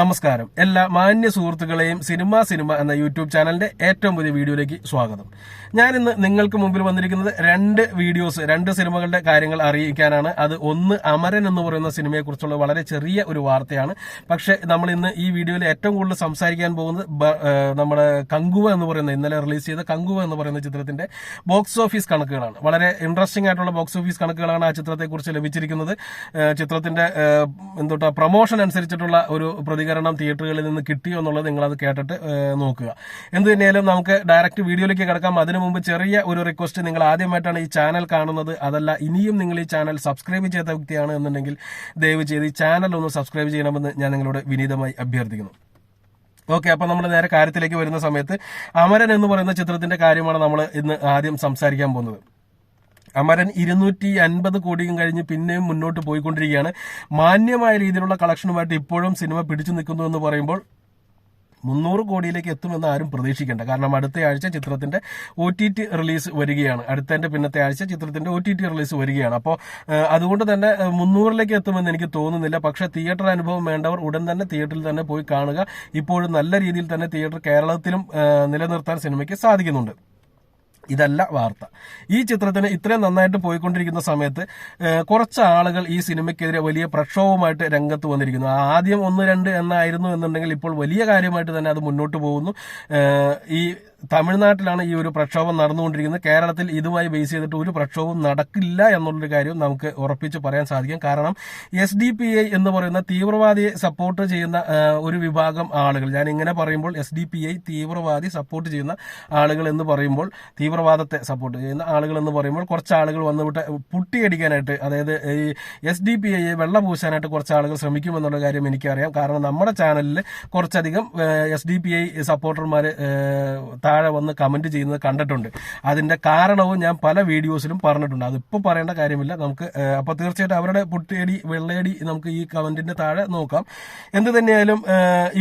നമസ്കാരം. എല്ലാ മാന്യ സുഹൃത്തുക്കളെയും സിനിമ സിനിമ എന്ന യൂട്യൂബ് ചാനലിന്റെ ഏറ്റവും പുതിയ വീഡിയോയിലേക്ക് സ്വാഗതം. ഞാൻ ഇന്ന് നിങ്ങൾക്ക് മുമ്പിൽ വന്നിരിക്കുന്നത് രണ്ട് വീഡിയോസ് രണ്ട് സിനിമകളുടെ കാര്യങ്ങൾ അറിയിക്കാനാണ്. അത് ഒന്ന് അമരൻ എന്ന് പറയുന്ന സിനിമയെക്കുറിച്ചുള്ള വളരെ ചെറിയ ഒരു വാർത്തയാണ്. പക്ഷേ നമ്മൾ ഇന്ന് ഈ വീഡിയോയിൽ ഏറ്റവും കൂടുതൽ സംസാരിക്കാൻ പോകുന്നത് നമ്മുടെ കങ്കുവ എന്ന് പറയുന്ന ഇന്നലെ റിലീസ് ചെയ്ത കങ്കുവ എന്ന് പറയുന്ന ചിത്രത്തിന്റെ ബോക്സ് ഓഫീസ് കണക്കുകളാണ്. വളരെ ഇൻട്രസ്റ്റിംഗ് ആയിട്ടുള്ള ബോക്സ് ഓഫീസ് കണക്കുകളാണ് ആ ചിത്രത്തെക്കുറിച്ച് ലഭിച്ചിരിക്കുന്നത്. ചിത്രത്തിന്റെ എന്തോട്ടാ പ്രൊമോഷൻ അനുസരിച്ചിട്ടുള്ള ഒരു പ്രതികരണം തിയേറ്ററുകളിൽ നിന്ന് കിട്ടിയോ എന്നുള്ളത് നിങ്ങൾ അത് കേട്ടിട്ട് നോക്കുക. എന്ത് തന്നെയാലും നമുക്ക് ഡയറക്റ്റ് വീഡിയോയിലേക്ക് കിടക്കാം. അതിനു മുമ്പ് ചെറിയ ഒരു റിക്വസ്റ്റ് നിങ്ങൾ ആദ്യമായിട്ടാണ് ഈ ചാനൽ കാണുന്നത്. അതല്ല ഇനിയും നിങ്ങൾ ഈ ചാനൽ സബ്സ്ക്രൈബ് ചെയ്ത വ്യക്തിയാണ് എന്നുണ്ടെങ്കിൽ ദയവ് ചെയ്ത് ഈ ചാനൽ ഒന്ന് സബ്സ്ക്രൈബ് ചെയ്യണമെന്ന് ഞാൻ നിങ്ങളോട് വിനീതമായി അഭ്യർത്ഥിക്കുന്നു. ഓക്കെ അപ്പൊ നമ്മൾ നേരെ കാര്യത്തിലേക്ക് വരുന്ന സമയത്ത് അമരൻ എന്ന് പറയുന്ന ചിത്രത്തിന്റെ കാര്യമാണ് നമ്മൾ ഇന്ന് ആദ്യം സംസാരിക്കാൻ പോകുന്നത്. അമരൻ ഇരുന്നൂറ്റി അൻപത് കോടിയും കഴിഞ്ഞ് പിന്നെയും മുന്നോട്ട് പോയിക്കൊണ്ടിരിക്കുകയാണ്. മാന്യമായ രീതിയിലുള്ള കളക്ഷനുമായിട്ട് ഇപ്പോഴും സിനിമ പിടിച്ചു നിൽക്കുന്നു എന്ന് പറയുമ്പോൾ മുന്നൂറ് കോടിയിലേക്ക് എത്തുമെന്ന് ആരും പ്രതീക്ഷിക്കേണ്ട. കാരണം അടുത്ത ആഴ്ച ചിത്രത്തിന്റെ ഒ ടി ടി റിലീസ് വരികയാണ്. അടുത്തതിന്റെ പിന്നത്തെ ആഴ്ച ചിത്രത്തിന്റെ ഒ ടി ടി റിലീസ് വരികയാണ്. അപ്പോൾ അതുകൊണ്ട് തന്നെ മുന്നൂറിലേക്ക് എത്തുമെന്ന് എനിക്ക് തോന്നുന്നില്ല. പക്ഷേ തിയേറ്റർ അനുഭവം വേണ്ടവർ ഉടൻ തന്നെ തിയേറ്ററിൽ തന്നെ പോയി കാണുക. ഇപ്പോഴും നല്ല രീതിയിൽ തന്നെ തിയേറ്റർ കേരളത്തിലും നിലനിർത്താൻ സിനിമയ്ക്ക് സാധിക്കുന്നുണ്ട്. ഇതല്ല വാർത്ത. ഈ ചിത്രത്തിന് ഇത്രയും നന്നായിട്ട് പോയിക്കൊണ്ടിരിക്കുന്ന സമയത്ത് കുറച്ച് ആളുകൾ ഈ സിനിമയ്ക്കെതിരെ വലിയ പ്രക്ഷോഭമായിട്ട് രംഗത്ത് വന്നിരിക്കുന്നു. ആദ്യം ഒന്ന് രണ്ട് എന്നായിരുന്നു എന്നുണ്ടെങ്കിൽ ഇപ്പോൾ വലിയ കാര്യമായിട്ട് തന്നെ അത് മുന്നോട്ട് പോകുന്നു. ഈ തമിഴ്നാട്ടിലാണ് ഈ ഒരു പ്രക്ഷോഭം നടന്നുകൊണ്ടിരിക്കുന്നത്. കേരളത്തിൽ ഇതുമായി ബേസ് ചെയ്തിട്ട് ഒരു പ്രക്ഷോഭം നടക്കില്ല എന്നുള്ളൊരു കാര്യം നമുക്ക് ഉറപ്പിച്ച് പറയാൻ സാധിക്കും. കാരണം എസ് ഡി പി ഐ എന്ന് പറയുന്ന തീവ്രവാദിയെ സപ്പോർട്ട് ചെയ്യുന്ന ഒരു വിഭാഗം ആളുകൾ. ഞാൻ ഇങ്ങനെ പറയുമ്പോൾ എസ് ഡി പി ഐ തീവ്രവാദി സപ്പോർട്ട് ചെയ്യുന്ന ആളുകൾ എന്ന് പറയുമ്പോൾ തീവ്രവാദത്തെ സപ്പോർട്ട് ചെയ്യുന്ന ആളുകൾ എന്ന് പറയുമ്പോൾ കുറച്ച് ആളുകൾ വന്നുവിട്ട് പുട്ടിയടിക്കാനായിട്ട് അതായത് ഈ എസ് ഡി പി ഐയെ വെള്ളം പൂശാനായിട്ട് കുറച്ച് ആളുകൾ ശ്രമിക്കുമെന്നുള്ള കാര്യം എനിക്കറിയാം. കാരണം നമ്മുടെ ചാനലിൽ കുറച്ചധികം എസ് ഡി പി ഐ സപ്പോർട്ടർമാർ താഴെ വന്ന് കമന്റ് ചെയ്യുന്നത് കണ്ടിട്ടുണ്ട്. അതിന്റെ കാരണവും ഞാൻ പല വീഡിയോസിലും പറഞ്ഞിട്ടുണ്ട്. അതിപ്പോൾ പറയേണ്ട കാര്യമില്ല. നമുക്ക് അപ്പോൾ തീർച്ചയായിട്ടും അവരുടെ പുട്ടിയടി വെള്ളയടി നമുക്ക് ഈ കമന്റിന്റെ താഴെ നോക്കാം. എന്ത് തന്നെയായാലും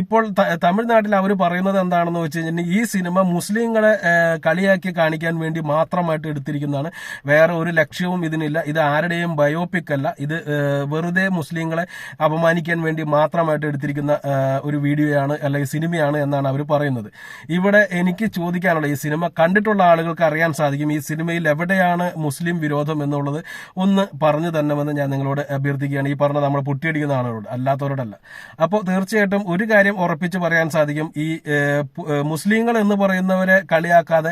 ഇപ്പോൾ തമിഴ്നാട്ടിൽ അവർ പറയുന്നത് എന്താണെന്ന് വെച്ച് കഴിഞ്ഞാൽ ഈ സിനിമ മുസ്ലിങ്ങളെ കളിയാക്കി കളിയാക്കി കാണിക്കാൻ വേണ്ടി മാത്രമായിട്ട് എടുത്തിരിക്കുന്നതാണ്. വേറെ ഒരു ലക്ഷ്യവും ഇതിനില്ല. ഇത് ആരുടെയും ബയോപിക് അല്ല. ഇത് വെറുതെ മുസ്ലിങ്ങളെ അപമാനിക്കാൻ വേണ്ടി മാത്രമായിട്ട് എടുത്തിരിക്കുന്ന ഒരു വീഡിയോയാണ് അല്ലെങ്കിൽ സിനിമയാണ് എന്നാണ് അവർ പറയുന്നത്. ഇവിടെ എനിക്ക് ചോദിക്കാനുള്ള ഈ സിനിമ കണ്ടിട്ടുള്ള ആളുകൾക്ക് അറിയാൻ സാധിക്കും ഈ സിനിമയിൽ എവിടെയാണ് മുസ്ലിം വിരോധം എന്നുള്ളത് ഒന്ന് പറഞ്ഞു തന്നെമെന്ന് ഞാൻ നിങ്ങളോട് അഭ്യർത്ഥിക്കുകയാണ്. ഈ പറഞ്ഞ നമ്മൾ പൊട്ടിയടിക്കുന്ന ആളുകളോട് അല്ലാത്തവരോടല്ല. അപ്പോൾ തീർച്ചയായിട്ടും ഒരു കാര്യം ഉറപ്പിച്ച് പറയാൻ സാധിക്കും. ഈ മുസ്ലിങ്ങൾ എന്ന് പറയുന്നവരെ കളിയാക്കാതെ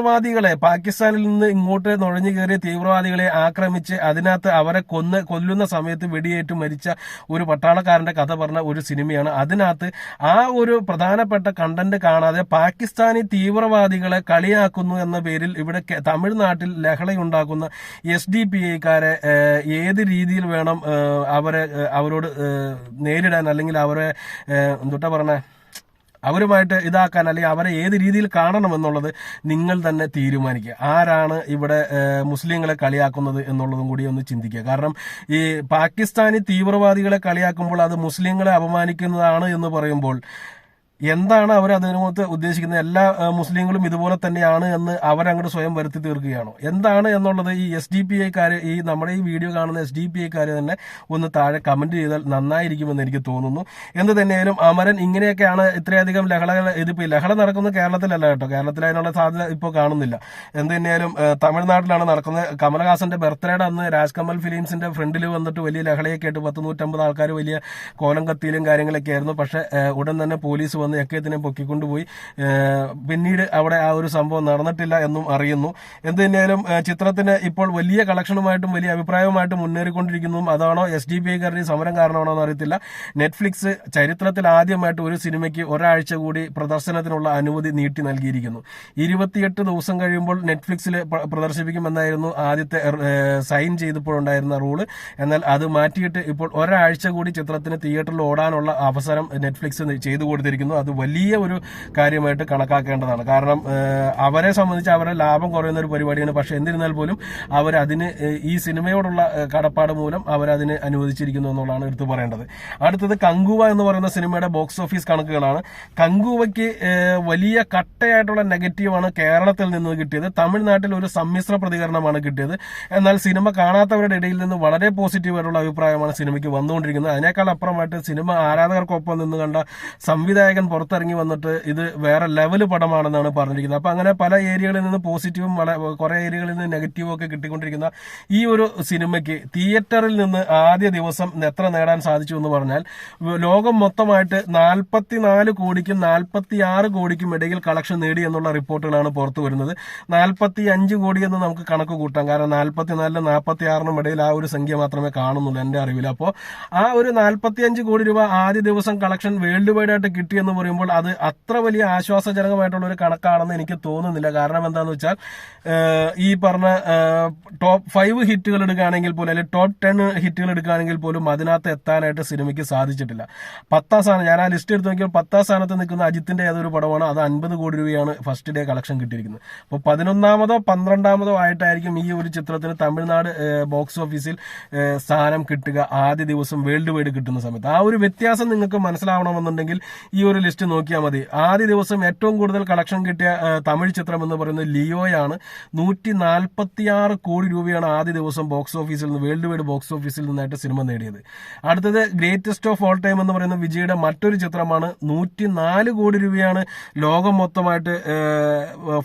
തീവ്രവാദികളെ പാകിസ്ഥാനിൽ നിന്ന് ഇങ്ങോട്ട് നുഴഞ്ഞു കയറിയ തീവ്രവാദികളെ ആക്രമിച്ച് അതിനകത്ത് അവരെ കൊന്ന് കൊല്ലുന്ന സമയത്ത് വെടിയേറ്റ് മരിച്ച ഒരു പട്ടാളക്കാരന്റെ കഥ പറഞ്ഞ ഒരു സിനിമയാണ്. അതിനകത്ത് ആ ഒരു പ്രധാനപ്പെട്ട കണ്ടന്റ് കാണാതെ പാകിസ്ഥാനി തീവ്രവാദികളെ കളിയാക്കുന്നു എന്ന പേരിൽ ഇവിടെ തമിഴ്നാട്ടിൽ ലഹളയുണ്ടാക്കുന്ന എസ് ഡി പി ഐക്കാരെ ഏത് രീതിയിൽ വേണം അവരെ അവരോട് നേരിടാൻ അല്ലെങ്കിൽ അവരെ എന്തുട്ടാ പറഞ്ഞേ? അവരുമായിട്ട് ഇതാക്കാൻ അല്ലെങ്കിൽ അവരെ ഏത് രീതിയിൽ കാണണം എന്നുള്ളത് നിങ്ങൾ തന്നെ തീരുമാനിക്കുക. ആരാണ് ഇവിടെ മുസ്ലിങ്ങളെ കളിയാക്കുന്നത് എന്നുള്ളതും കൂടി ഒന്ന് ചിന്തിക്കുക. കാരണം ഈ പാകിസ്ഥാനി തീവ്രവാദികളെ കളിയാക്കുമ്പോൾ അത് മുസ്ലിങ്ങളെ അപമാനിക്കുന്നതാണ് എന്ന് പറയുമ്പോൾ എന്താണ് അവർ അതിനകത്ത് ഉദ്ദേശിക്കുന്നത്? എല്ലാ മുസ്ലിങ്ങളും ഇതുപോലെ തന്നെയാണ് എന്ന് അവരങ്ങോട്ട് സ്വയം വരുത്തി തീർക്കുകയാണോ? എന്താണ് എന്നുള്ളത് ഈ എസ് ഡി പി ഐക്കാർ ഈ നമ്മുടെ ഈ വീഡിയോ കാണുന്ന എസ് ഡി പി ഐക്കാർ തന്നെ ഒന്ന് താഴെ കമന്റ് ചെയ്താൽ നന്നായിരിക്കുമെന്ന് എനിക്ക് തോന്നുന്നു. എന്ത് തന്നെയായാലും അമരൻ ഇങ്ങനെയൊക്കെയാണ് ഇത്രയധികം ലഹളകൾ ഇതിപ്പോ ലഹള നടക്കുന്നത് കേരളത്തിലല്ല കേട്ടോ. കേരളത്തിൽ അതിനുള്ള സാധ്യത ഇപ്പോൾ കാണുന്നില്ല. എന്ത് തന്നെയായാലും തമിഴ്നാട്ടിലാണ് നടക്കുന്നത്. കമലഹാസന്റെ ബർത്ത്ഡേയുടെ അന്ന് രാജ്കമൽ ഫിലിംസിന്റെ ഫ്രണ്ടിൽ വന്നിട്ട് വലിയ ലഹളയൊക്കെ ആയിട്ട് പത്ത് നൂറ്റമ്പത് ആൾക്കാർ വലിയ കോലം കത്തിയിലും കാര്യങ്ങളൊക്കെ ആയിരുന്നു. പക്ഷെ ഉടൻ തന്നെ പോലീസ് വന്ന് യക്കത്തിനെ പൊക്കിക്കൊണ്ടുപോയി. ഏഹ്, പിന്നീട് അവിടെ ആ ഒരു സംഭവം നടന്നിട്ടില്ല എന്നും അറിയുന്നു. എന്ത് തന്നെയായാലും ചിത്രത്തിന് ഇപ്പോൾ വലിയ കളക്ഷനുമായിട്ടും വലിയ അഭിപ്രായവുമായിട്ടും മുന്നേറിക്കൊണ്ടിരിക്കുന്നതും അതാണോ എസ് ഡി പി ഐക്കാരുടെ സമരം കാരണമാണോ എന്ന് അറിയത്തില്ല. നെറ്റ്ഫ്ലിക്സ് ചരിത്രത്തിൽ ആദ്യമായിട്ട് ഒരു സിനിമയ്ക്ക് ഒരാഴ്ച കൂടി പ്രദർശനത്തിനുള്ള അനുമതി നീട്ടി നൽകിയിരിക്കുന്നു. ഇരുപത്തിയെട്ട് ദിവസം കഴിയുമ്പോൾ നെറ്റ്ഫ്ലിക്സിൽ പ്ര- പ്രദർശിപ്പിക്കുമെന്നായിരുന്നു ആദ്യത്തെ സൈൻ ചെയ്തപ്പോഴുണ്ടായിരുന്ന റൂൾ. എന്നാൽ അത് മാറ്റിയിട്ട് ഇപ്പോൾ ഒരാഴ്ച കൂടി ചിത്രത്തിന് തിയേറ്ററിൽ ഓടാനുള്ള അവസരം നെറ്റ്ഫ്ലിക്സ് ചെയ്തു കൊടുത്തിരിക്കുന്നു. അത് വലിയ ഒരു കാര്യമായിട്ട് കണക്കാക്കേണ്ടതാണ്. കാരണം അവരെ സംബന്ധിച്ച് അവരുടെ ലാഭം കുറയുന്ന ഒരു പരിപാടിയാണ്. പക്ഷെ എന്നിരുന്നാൽ പോലും ഏഹ്, ഈ സിനിമയോടുള്ള കടപ്പാട് മൂലം അവരതിന് അനുവദിച്ചിരിക്കുന്നു എന്നുള്ളതാണ് എടുത്തു പറയേണ്ടത്. അടുത്തത് കങ്കുവ എന്ന് പറയുന്ന സിനിമയുടെ ബോക്സ് ഓഫീസ് കണക്കുകളാണ്. കങ്കുവയ്ക്ക് വലിയ കട്ടയായിട്ടുള്ള നെഗറ്റീവാണ് കേരളത്തിൽ നിന്ന് കിട്ടിയത്. തമിഴ്നാട്ടിൽ ഒരു സമ്മിശ്ര പ്രതികരണമാണ് കിട്ടിയത്. എന്നാൽ സിനിമ കാണാത്തവരുടെ ഇടയിൽ നിന്ന് വളരെ പോസിറ്റീവായിട്ടുള്ള അഭിപ്രായമാണ് സിനിമയ്ക്ക് വന്നുകൊണ്ടിരിക്കുന്നത്. അതിനേക്കാൾ അപ്പുറമായിട്ട് സിനിമ ആരാധകർക്കൊപ്പം നിന്ന് കണ്ട സംവിധായകൻ പുറത്തിറങ്ങി വന്നിട്ട് ഇത് വേറെ ലെവൽ പടമാണെന്നാണ് പറഞ്ഞിരിക്കുന്നത്. അപ്പൊ അങ്ങനെ പല ഏരിയകളിൽ നിന്ന് പോസിറ്റീവും കുറേ ഏരിയകളിൽ നിന്ന് നെഗറ്റീവും ഒക്കെ കിട്ടിക്കൊണ്ടിരിക്കുന്ന ഈ ഒരു സിനിമയ്ക്ക് തിയേറ്ററിൽ നിന്ന് ആദ്യ ദിവസം എത്ര നേടാൻ സാധിച്ചു എന്ന് പറഞ്ഞാൽ ലോകം മൊത്തമായിട്ട് നാൽപ്പത്തിനാല് കോടിക്കും നാൽപ്പത്തി ആറ് കോടിക്കും ഇടയിൽ കളക്ഷൻ നേടി എന്നുള്ള റിപ്പോർട്ടുകളാണ് പുറത്തു വരുന്നത്. നാൽപ്പത്തി അഞ്ച് കോടി എന്ന് നമുക്ക് കണക്ക് കൂട്ടാം. കാരണം നാൽപ്പത്തിനാലിനും നാൽപ്പത്തി ആറിനും ഇടയിൽ ആ ഒരു സംഖ്യ മാത്രമേ കാണുന്നുള്ളൂ എന്റെ അറിവിൽ. അപ്പോൾ ആ ഒരു നാൽപ്പത്തി അഞ്ച് കോടി രൂപ ആദ്യ ദിവസം കളക്ഷൻ വേൾഡ് വൈഡ് ആയിട്ട് കിട്ടിയെന്ന് പറയുമ്പോൾ അത് അത്ര വലിയ ആശ്വാസജനകമായിട്ടുള്ള ഒരു കണക്കാണെന്ന് എനിക്ക് തോന്നുന്നില്ല. കാരണം എന്താണെന്ന് വെച്ചാൽ ഈ പറഞ്ഞ ടോപ്പ് ഫൈവ് ഹിറ്റുകൾ എടുക്കുകയാണെങ്കിൽ പോലും അല്ലെങ്കിൽ ടോപ്പ് ടെൻ ഹിറ്റുകൾ എടുക്കുകയാണെങ്കിൽ പോലും അതിനകത്ത് എത്താനായിട്ട് സിനിമയ്ക്ക് സാധിച്ചിട്ടില്ല. പത്താം സ്ഥാനം ഞാൻ ആ ലിസ്റ്റ് എടുത്ത് നോക്കിയാൽ പത്താം സ്ഥാനത്ത് നിൽക്കുന്ന അജിത്തിന്റെ ഏതൊരു പടമാണ് അത് അൻപത് കോടി രൂപയാണ് ഫസ്റ്റ് ഡേ കളക്ഷൻ കിട്ടിയിരിക്കുന്നത്. അപ്പോൾ പതിനൊന്നാമതോ പന്ത്രണ്ടാമതോ ആയിട്ടായിരിക്കും ഈ ഒരു ചിത്രത്തിന് തമിഴ്നാട് ബോക്സ് ഓഫീസിൽ സ്ഥാനം കിട്ടുക ആദ്യ ദിവസം വേൾഡ് വൈഡ് കിട്ടുന്ന സമയത്ത്. ആ ഒരു വ്യത്യാസം നിങ്ങൾക്ക് മനസ്സിലാവണമെന്നുണ്ടെങ്കിൽ ഈ ഒരു ലിസ്റ്റ് നോക്കിയാൽ മതി. ആദ്യ ദിവസം ഏറ്റവും കൂടുതൽ കളക്ഷൻ കിട്ടിയ തമിഴ് ചിത്രം എന്ന് പറയുന്നത് ലിയോയാണ്. നൂറ്റി നാൽപ്പത്തിയാറ് കോടി രൂപയാണ് ആദ്യ ദിവസം ബോക്സ് ഓഫീസിൽ നിന്ന് വേൾഡ് വൈഡ് ബോക്സ് ഓഫീസിൽ നിന്നായിട്ട് സിനിമ നേടിയത്. അടുത്തത് ഗ്രേറ്റസ്റ്റ് ഓഫ് ഓൾ ടൈം എന്ന് പറയുന്ന വിജയുടെ മറ്റൊരു ചിത്രമാണ്. നൂറ്റി നാല് കോടി രൂപയാണ് ലോകം മൊത്തമായിട്ട്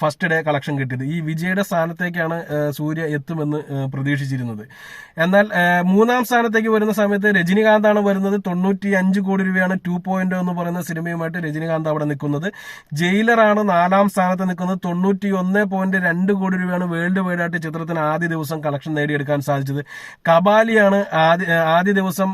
ഫസ്റ്റ് ഡേ കളക്ഷൻ കിട്ടിയത്. ഈ വിജയുടെ സ്ഥാനത്തേക്കാണ് സൂര്യ എത്തുമെന്ന് പ്രതീക്ഷിച്ചിരുന്നത്. എന്നാൽ മൂന്നാം സ്ഥാനത്തേക്ക് വരുന്ന സമയത്ത് രജനികാന്താണ് വരുന്നത്. തൊണ്ണൂറ്റി അഞ്ച് കോടി രൂപയാണ് ടു പോയിന്റ് എന്ന് പറയുന്ന സിനിമയുമായിട്ട് രജനീകാന്ത് അവിടെ നിൽക്കുന്നത്. ജയിലറാണ് നാലാം സ്ഥാനത്ത് നിൽക്കുന്നത്. തൊണ്ണൂറ്റി ഒന്ന് പോയിന്റ് രണ്ട് കോടി രൂപയാണ് വേൾഡ് വൈഡ് ആയിട്ട് ചിത്രത്തിന് ആദ്യ ദിവസം കളക്ഷൻ നേടിയെടുക്കാൻ സാധിച്ചത്. കബാലിയാണ് ആദ്യ ആദ്യ ദിവസം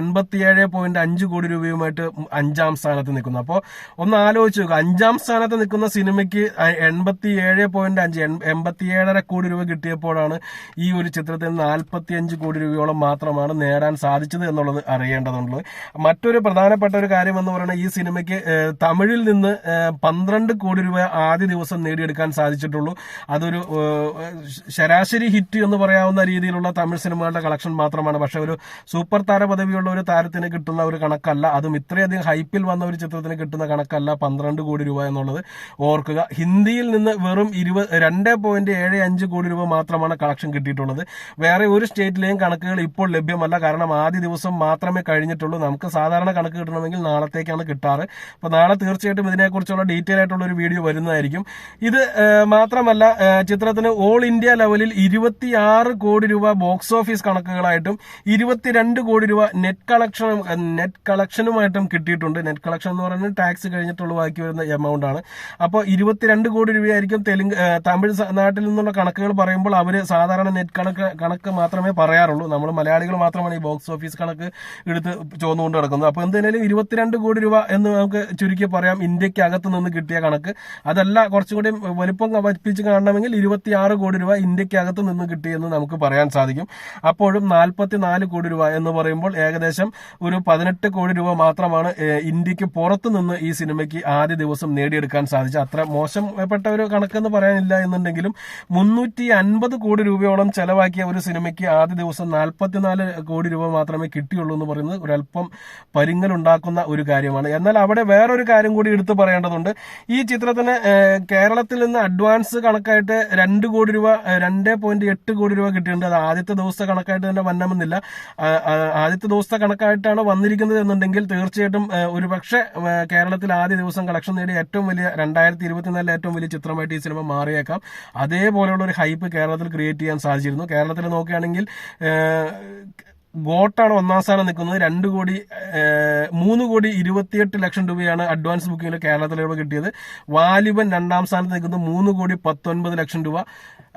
എൺപത്തിയേഴ് പോയിന്റ് അഞ്ച് കോടി രൂപയുമായിട്ട് അഞ്ചാം സ്ഥാനത്ത് നിൽക്കുന്നു. അപ്പോൾ ഒന്ന് ആലോചിച്ച് നോക്കുക അഞ്ചാം സ്ഥാനത്ത് നിൽക്കുന്ന സിനിമയ്ക്ക് എൺപത്തി ഏഴ് പോയിന്റ് അഞ്ച് എൺപത്തിയേഴര കോടി രൂപ കിട്ടിയപ്പോഴാണ് ഈ ഒരു ചിത്രത്തിന് നാൽപ്പത്തി അഞ്ച് കോടി രൂപയോളം മാത്രമാണ് നേടാൻ സാധിച്ചത് എന്നുള്ളത് അറിയേണ്ടതുണ്ട്. മറ്റൊരു പ്രധാനപ്പെട്ട ഒരു കാര്യം എന്ന് പറയുന്നത് ഈ സിനിമയ്ക്ക് ഏഹ്, തമിഴിൽ നിന്ന് പന്ത്രണ്ട് കോടി രൂപ ആദ്യ ദിവസം നേടിയെടുക്കാൻ സാധിച്ചിട്ടുള്ളൂ. അതൊരു ശരാശരി ഹിറ്റ് എന്ന് പറയാവുന്ന രീതിയിലുള്ള തമിഴ് സിനിമകളുടെ കളക്ഷൻ മാത്രമാണ്. പക്ഷെ ഒരു സൂപ്പർ താര പദവിയുള്ള ഒരു താരത്തിന് കിട്ടുന്ന ഒരു കണക്കല്ല. അതും ഇത്രയധികം ഹൈപ്പിൽ വന്ന ഒരു ചിത്രത്തിന് കിട്ടുന്ന കണക്കല്ല പന്ത്രണ്ട് കോടി രൂപ എന്നുള്ളത് ഓർക്കുക. ഹിന്ദിയിൽ നിന്ന് വെറും ഇരുപത് രണ്ട് പോയിന്റ് ഏഴ് അഞ്ച് കോടി രൂപ മാത്രമാണ് കളക്ഷൻ കിട്ടിയിട്ടുള്ളത്. വേറെ ഒരു സ്റ്റേറ്റിലെയും കണക്കുകൾ ഇപ്പോൾ ലഭ്യമല്ല. കാരണം ആദ്യ ദിവസം മാത്രമേ കഴിഞ്ഞിട്ടുള്ളൂ. നമുക്ക് സാധാരണ കണക്ക് കിട്ടണമെങ്കിൽ നാളത്തേക്കാണ് കിട്ടാറ്. അപ്പൊ നാളെ തീർച്ചയായിട്ടും ഇതിനെക്കുറിച്ചുള്ള ഡീറ്റെയിൽ ആയിട്ടുള്ള ഒരു വീഡിയോ വരുന്നതായിരിക്കും. ഇത് മാത്രമല്ല ചിത്രത്തിന് ഓൾ ഇന്ത്യ ലെവലിൽ ഇരുപത്തിയാറ് കോടി രൂപ ബോക്സ് ഓഫീസ് കണക്കുകളായിട്ടും ഇരുപത്തിരണ്ട് കോടി രൂപ നെറ്റ് കളക്ഷനും നെറ്റ് കളക്ഷനുമായിട്ടും കിട്ടിയിട്ടുണ്ട്. നെറ്റ് കളക്ഷൻ എന്ന് പറയുന്നത് ടാക്സ് കഴിഞ്ഞിട്ടുള്ള ബാക്കി വരുന്ന എമൗണ്ട് ആണ്. അപ്പോൾ ഇരുപത്തിരണ്ട് കോടി രൂപയായിരിക്കും തെലുങ്ക് തമിഴ് നാട്ടിൽ നിന്നുള്ള കണക്കുകൾ പറയുമ്പോൾ അവർ സാധാരണ നെറ്റ് കണക്ക് കണക്ക് മാത്രമേ പറയാറുള്ളൂ. നമ്മൾ മലയാളികൾ മാത്രമാണ് ഈ ബോക്സ് ഓഫീസ് കണക്ക് എടുത്ത് ചോന്നുകൊണ്ട് നടക്കുന്നത്. അപ്പോൾ എന്തായാലും ഇരുപത്തിരണ്ട് കോടി രൂപ എന്ന് നമുക്ക് ചുരുക്കി പറയാം ഇന്ത്യയ്ക്ക് അകത്ത് നിന്ന് കിട്ടിയ കണക്ക്. അതല്ല കുറച്ചും കൂടി വലിപ്പം വപ്പിച്ച് കാണണമെങ്കിൽ ഇരുപത്തിയാറ് കോടി രൂപ ഇന്ത്യയ്ക്ക് അകത്ത് നിന്ന് കിട്ടിയെന്ന് നമുക്ക് പറയാൻ സാധിക്കും. അപ്പോഴും നാൽപ്പത്തി നാല് കോടി രൂപ എന്ന് പറയുമ്പോൾ ഏകദേശം ഒരു പതിനെട്ട് കോടി രൂപ മാത്രമാണ് ഇന്ത്യയ്ക്ക് പുറത്തു നിന്ന് ഈ സിനിമയ്ക്ക് ആദ്യ ദിവസം നേടിയെടുക്കാൻ സാധിച്ചത്. അത്ര മോശപ്പെട്ട ഒരു കണക്കെന്ന് പറയാനില്ല എന്നുണ്ടെങ്കിലും മുന്നൂറ്റി അൻപത് കോടി രൂപയോളം ചെലവാക്കിയ ഒരു സിനിമയ്ക്ക് ആദ്യ ദിവസം നാൽപ്പത്തിനാല് കോടി രൂപ മാത്രമേ കിട്ടിയുള്ളൂ എന്ന് പറയുന്നത് ഒരല്പം പരിങ്ങലുണ്ടാക്കുന്ന ഒരു കാര്യമാണ്. എന്നാൽ അവിടെ വേറൊരു കാര്യം കൂടി എടുത്തു പറയേണ്ടതുണ്ട്. ഈ ചിത്രത്തിന് കേരളത്തിൽ നിന്ന് അഡ്വാൻസ് കണക്കായിട്ട് രണ്ട് കോടി രൂപ രണ്ട് പോയിന്റ് എട്ട് കോടി രൂപ കിട്ടിയിട്ടുണ്ട്. അത് ആദ്യത്തെ ദിവസത്തെ കണക്കായിട്ട് തന്നെ വന്നമെന്നില്ല ആദ്യത്തെ ദിവസത്തെ കണക്കായിട്ടാണ് വന്നിരിക്കുന്നത് എന്നുണ്ടെങ്കിൽ തീർച്ചയായിട്ടും ഒരു പക്ഷേ കേരളത്തിൽ ആദ്യ ദിവസം കളക്ഷൻ നേടിയ ഏറ്റവും വലിയ രണ്ടായിരത്തി ഇരുപത്തിനാലിലെ ഏറ്റവും വലിയ ചിത്രമായിട്ട് ഈ സിനിമ മാറിയേക്കാം. അതേപോലെയുള്ള ഒരു ഹൈപ്പ് കേരളത്തിൽ ക്രിയേറ്റ് ചെയ്യാൻ സാധിച്ചിരുന്നു. കേരളത്തിൽ നോക്കുകയാണെങ്കിൽ ഏഹ്, ഗോട്ടാണ് ഒന്നാം സ്ഥാനം നിൽക്കുന്നത്. രണ്ട് കോടി മൂന്ന് കോടി ഇരുപത്തിയെട്ട് ലക്ഷം രൂപയാണ് അഡ്വാൻസ് ബുക്കിംഗിൽ കേരളത്തിലൂടെ കിട്ടിയത്. വാലിബൻ രണ്ടാം സ്ഥാനത്ത് നിൽക്കുന്നത് മൂന്ന് കോടി പത്തൊൻപത് ലക്ഷം രൂപ.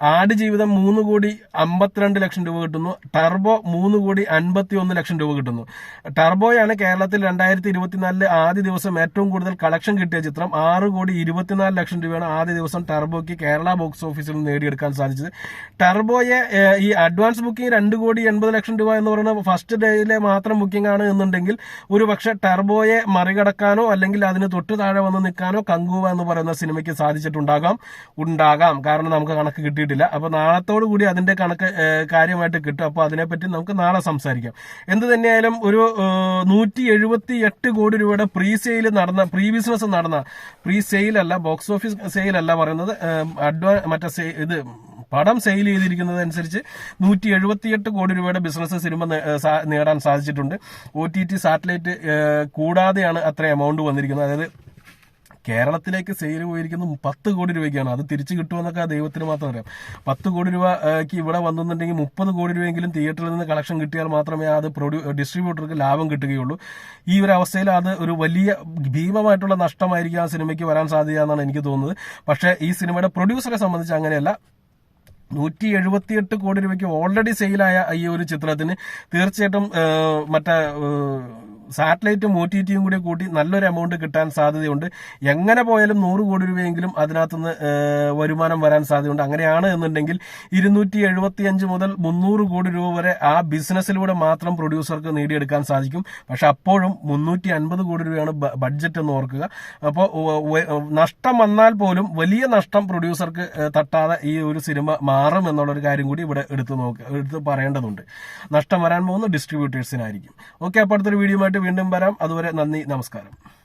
ആടുജീവിതം മൂന്ന് കോടി അമ്പത്തിരണ്ട് ലക്ഷം രൂപ കിട്ടുന്നു. ടർബോ മൂന്ന് കോടി അൻപത്തി ഒന്ന് ലക്ഷം രൂപ കിട്ടുന്നു. ടർബോയാണ് കേരളത്തിൽ രണ്ടായിരത്തി ഇരുപത്തിനാലിലെ ആദ്യ ദിവസം ഏറ്റവും കൂടുതൽ കളക്ഷൻ കിട്ടിയ ചിത്രം. ആറ് കോടി ഇരുപത്തിനാല് ലക്ഷം രൂപയാണ് ആദ്യ ദിവസം ടർബോയ്ക്ക് കേരള ബോക്സ് ഓഫീസിൽ നേടിയെടുക്കാൻ സാധിച്ചത്. ടർബോയെ ഈ അഡ്വാൻസ് ബുക്കിംഗ് രണ്ട് കോടി എൺപത് ലക്ഷം രൂപ എന്ന് പറയുന്നത് ഫസ്റ്റ് ഡേയിലെ മാത്രം ബുക്കിംഗ് ആണ് എന്നുണ്ടെങ്കിൽ ഒരു പക്ഷേ ടർബോയെ മറികടക്കാനോ അല്ലെങ്കിൽ അതിന് തൊട്ട് താഴെ വന്ന് നിൽക്കാനോ കങ്കുവ എന്ന് പറയുന്ന സിനിമയ്ക്ക് സാധിച്ചിട്ടുണ്ടാകാം. ഉണ്ടാകാം. കാരണം നമുക്ക് കണക്ക് കിട്ടിയിട്ടില്ല. അപ്പൊ നാളത്തോടു കൂടി അതിന്റെ കണക്ക് കാര്യമായിട്ട് കിട്ടും. അപ്പൊ അതിനെപ്പറ്റി നമുക്ക് നാളെ സംസാരിക്കാം. എന്ത് തന്നെയായാലും ഒരു നൂറ്റി എഴുപത്തി എട്ട് കോടി രൂപയുടെ പ്രീ സെയിൽ നടന്ന പ്രീ ബിസിനസ് നടന്ന പ്രീ സെയിൽ അല്ല ബോക്സ് ഓഫീസ് സെയിൽ അല്ല പറയുന്നത്. അഡ്വാൻസ് മറ്റേ ഇത് പടം സെയിൽ ചെയ്തിരിക്കുന്നത് അനുസരിച്ച് നൂറ്റി എഴുപത്തിയെട്ട് കോടി രൂപയുടെ ബിസിനസ് സിനിമ നേടാൻ സാധിച്ചിട്ടുണ്ട്. ഒ ടി ടി സാറ്റലൈറ്റ് കൂടാതെയാണ് അത്ര എമൗണ്ട് വന്നിരിക്കുന്നത്. അതായത് കേരളത്തിലേക്ക് സെയിൽ പോയിരിക്കുന്നത് പത്ത് കോടി രൂപയ്ക്കാണ്. അത് തിരിച്ചു കിട്ടുമെന്നൊക്കെ ദൈവത്തിന് മാത്രം അറിയാം. പത്ത് കോടി രൂപയ്ക്ക് ഇവിടെ വന്നിട്ടുണ്ടെങ്കിൽ മുപ്പത് കോടി രൂപയെങ്കിലും തിയേറ്ററിൽ നിന്ന് കളക്ഷൻ കിട്ടിയാൽ മാത്രമേ അത് പ്രൊഡ്യൂ ഡിസ്ട്രിബ്യൂട്ടർക്ക് ലാഭം കിട്ടുകയുള്ളൂ. ഈ ഒരു അവസ്ഥയിൽ അത് ഒരു വലിയ ഭീമമായിട്ടുള്ള നഷ്ടമായിരിക്കും ആ സിനിമയ്ക്ക് വരാൻ സാധ്യത എന്നാണ് എനിക്ക് തോന്നുന്നത്. പക്ഷേ ഈ സിനിമയുടെ പ്രൊഡ്യൂസറെ സംബന്ധിച്ച് അങ്ങനെയല്ല. നൂറ്റി എഴുപത്തിയെട്ട് കോടി രൂപയ്ക്ക് ഓൾറെഡി സെയിലായ ഈ ഒരു ചിത്രത്തിന് തീർച്ചയായിട്ടും മറ്റേ സാറ്റലൈറ്റും ഒ ടി ടിയും കൂടി കൂട്ടി നല്ലൊരു എമൗണ്ട് കിട്ടാൻ സാധ്യതയുണ്ട്. എങ്ങനെ പോയാലും നൂറ് കോടി രൂപയെങ്കിലും അതിനകത്തുനിന്ന് വരുമാനം വരാൻ സാധ്യതയുണ്ട്. അങ്ങനെയാണ് എന്നുണ്ടെങ്കിൽ ഇരുന്നൂറ്റി എഴുപത്തി അഞ്ച് മുതൽ മുന്നൂറ് കോടി രൂപ വരെ ആ ബിസിനസ്സിലൂടെ മാത്രം പ്രൊഡ്യൂസർക്ക് നേടിയെടുക്കാൻ സാധിക്കും. പക്ഷെ അപ്പോഴും മുന്നൂറ്റി അൻപത് കോടി രൂപയാണ് ബഡ്ജറ്റ് എന്ന് ഓർക്കുക. അപ്പോൾ നഷ്ടം വന്നാൽ പോലും വലിയ നഷ്ടം പ്രൊഡ്യൂസർക്ക് തട്ടാതെ ഈ ഒരു സിനിമ മാറും എന്നുള്ളൊരു കാര്യം കൂടി ഇവിടെ എടുത്ത് നോക്കുക എടുത്ത് പറയേണ്ടതുണ്ട്. നഷ്ടം വരാൻ പോകുന്ന ഡിസ്ട്രിബ്യൂട്ടേഴ്സിനായിരിക്കും ഓക്കെ അപ്പോൾ അടുത്തൊരു വീഡിയോ ആയിട്ട് വീണ്ടും വരാം. അതുവരെ നന്ദി നമസ്കാരം.